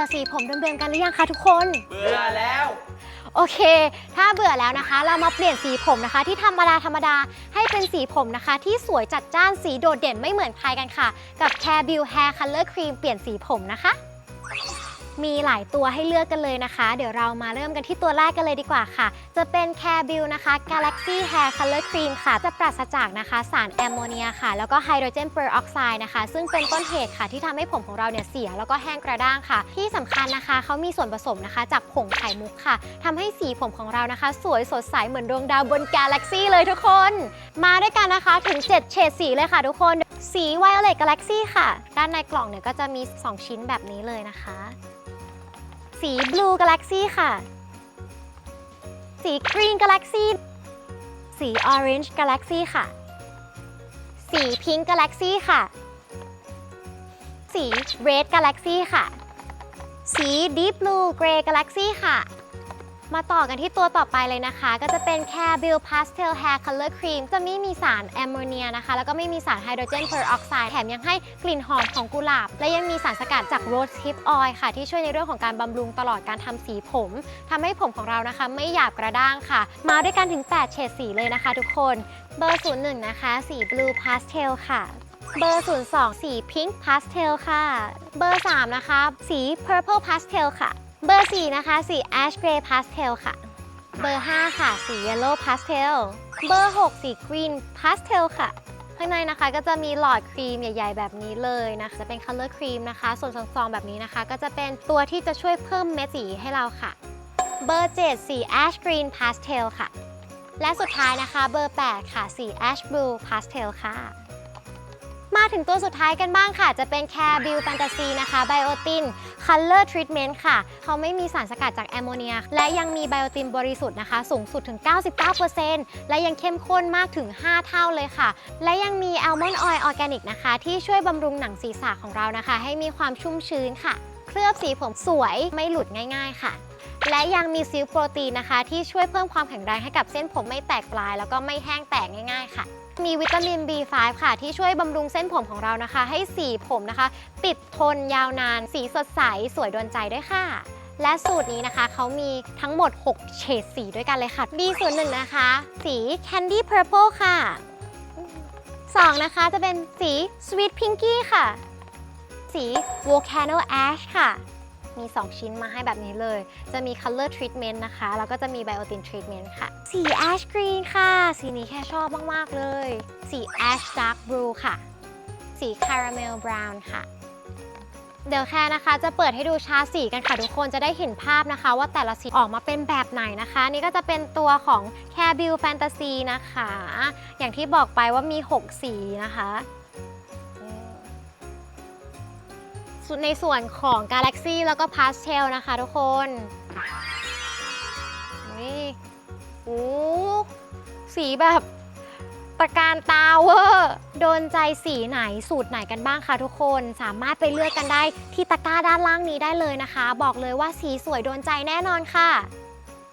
อสีผมเดิมๆกันหรือยังคะทุกคน เบื่อแล้ว โอเค ถ้าเบื่อแล้วนะคะ เรามาเปลี่ยนสีผมนะคะ ที่ธรรมดาธรรมดาให้เป็นสีผมนะคะ ที่สวยจัดจ้านสีโดดเด่นไม่เหมือนใครกันค่ะ กับ Care b u i l Hair Color Cream เปลี่ยนสีผมนะคะ มีหลายตัวให้เลือกกันเลยนะคะ เดี๋ยวเรามาเริ่มกันที่ตัวแรกกันเลยดีกว่าค่ะ จะเป็น Care b u i l นะคะ Galaxy Hair Color Cream ค่ะ จะปราศจากนะคะสารแอมโมเนียค่ะ แล้วก็ไฮโดรเจนเปอร์ออกไซด์นะคะ ซึ่งเป็นต้นเหตุค่ะที่ทำให้ผมของเราเนี่ยเสีย แล้วก็แห้งกระด้างค่ะ ที่สำคัญนะคะเขามีส่วนผสมนะคะจากผงไข่มุกค่ะทำให้สีผมของเรานะคะ สวยสดใสเหมือนดวงดาวบนกาแล็กซี่เลยทุกคน มาด้วยกันนะคะถึง 7 เฉดสีเลยค่ะทุกคน สี Violet Galaxy ค่ะ ด้านในกล่องเนี่ยก็จะมี 2 ชิ้นแบบนี้เลยนะคะ สี Blue Galaxy ค่ะ สี Green Galaxy สี Orange Galaxy ค่ะ สี Pink Galaxy ค่ะ สี Red Galaxy ค่ะ สี Deep Blue Gray Galaxy ค่ะ มาต่อกันที่ตัวต่อไปเลยนะคะ ก็จะเป็น Care b u i l Pastel Hair Color Cream จะไม่มีสารแอมโมเนียนะคะ แล้วก็ไม่มีสารไฮโดรเจนเพอร์ออกไซด์แถมยังให้กลิ่นหอมของกุหลาบ และยังมีสารสกัดจากโรส hip oil ค่ะ ที่ช่วยในเรื่องของการบำรุงตลอดการทำสีผม ทำให้ผมของเรานะคะ ไม่หยาบกระด้างค่ะ มาด้วยกันถึง 8 เฉดสีเลยนะคะ ทุกคน เบอร์ 01 นะคะ สี Blue Pastel ค่ะเบอร์ 02 สี Pink Pastel ค่ะ เบอร์ 3 นะคะ สี Purple Pastel ค่ะ เบอร์ 4 นะคะ สี Ash Gray Pastel ค่ะ เบอร์ 5 ค่ะ สี Yellow Pastel เบอร์ 6 สี Green Pastel ค่ะ ข้างในนะคะก็จะมีหลอดครีมใหญ่ ๆ แบบนี้เลยนะคะจะเป็น Color Cream นะคะ ส่วนซองๆแบบนี้นะคะ ก็จะเป็นตัวที่จะช่วยเพิ่มเม็ดสีให้เราค่ะ เบอร์ 7 สี Ash Green Pastel ค่ะ และสุดท้ายนะคะเบอร์ 8 ค่ะ สี Ash Blue Pastel ค่ะมาถึงตัวสุดท้ายกันบ้างค่ะ จะเป็น Care b u i l Fantasy นะคะ Biotin Color Treatment ค่ะ เขาไม่มีสารสกัดจากแอมโมเนีย และยังมีไบโอตินบริสุทธิ์นะคะ สูงสุดถึง 99%และยังเข้มข้นมากถึง 5 เท่าเลยค่ะ และยังมีแอลมอนด์ออยล์ออร์แกนิกนะคะ ที่ช่วยบำรุงหนังศีรษะของเรานะคะ ให้มีความชุ่มชื้นค่ะ เคลือบสีผมสวยไม่หลุดง่าย ๆ ค่ะ และยังมีซิลโปรตีนนะคะ ที่ช่วยเพิ่มความแข็งแรงให้กับเส้นผมไม่แตกปลาย แล้วก็ไม่แห้งแตกง่าย ๆ ค่ะ มีวิตามิน B5 ค่ะ ที่ช่วยบำรุงเส้นผมของเรานะคะ ให้สีผมนะคะ ติดทนยาวนาน สีสดใส สวยโดนใจด้วยค่ะและสูตรนี้นะคะ เขามีทั้งหมด 6 เฉดสีด้วยกันเลยค่ะ B ส่วนหนึ่งนะคะ สี Candy Purple ค่ะ 2 นะคะจะเป็นสี Sweet Pinky ค่ะ สี Volcano Ash ค่ะ มี 2 ชิ้นมาให้แบบนี้เลย จะมี Color Treatment นะคะ แล้วก็จะมี Biotin Treatment ค่ะ สี Ash Green ค่ะ สีนี้แค่ชอบมาก ๆ เลย สี Ash Dark Blue ค่ะ สี Caramel Brown ค่ะเดี๋ยวแค่นะคะจะเปิดให้ดูชาร์ตสีกันค่ะ ทุกคนจะได้เห็นภาพนะคะ ว่าแต่ละสีออกมาเป็นแบบไหนนะคะ นี่ก็จะเป็นตัวของ Care b u i l Fantasy นะคะ อย่างที่บอกไปว่ามี 6 สีนะคะ ในส่วนของ Galaxy แล้วก็ Pastel นะคะทุกคนนี่โอ้สีแบบตะการตาเวอร์โดนใจสีไหนสูตรไหนกันบ้างคะทุกคนสามารถไปเลือกกันได้ที่ตะกร้าด้านล่างนี้ได้เลยนะคะ บอกเลยว่าสีสวยโดนใจแน่นอนค่ะ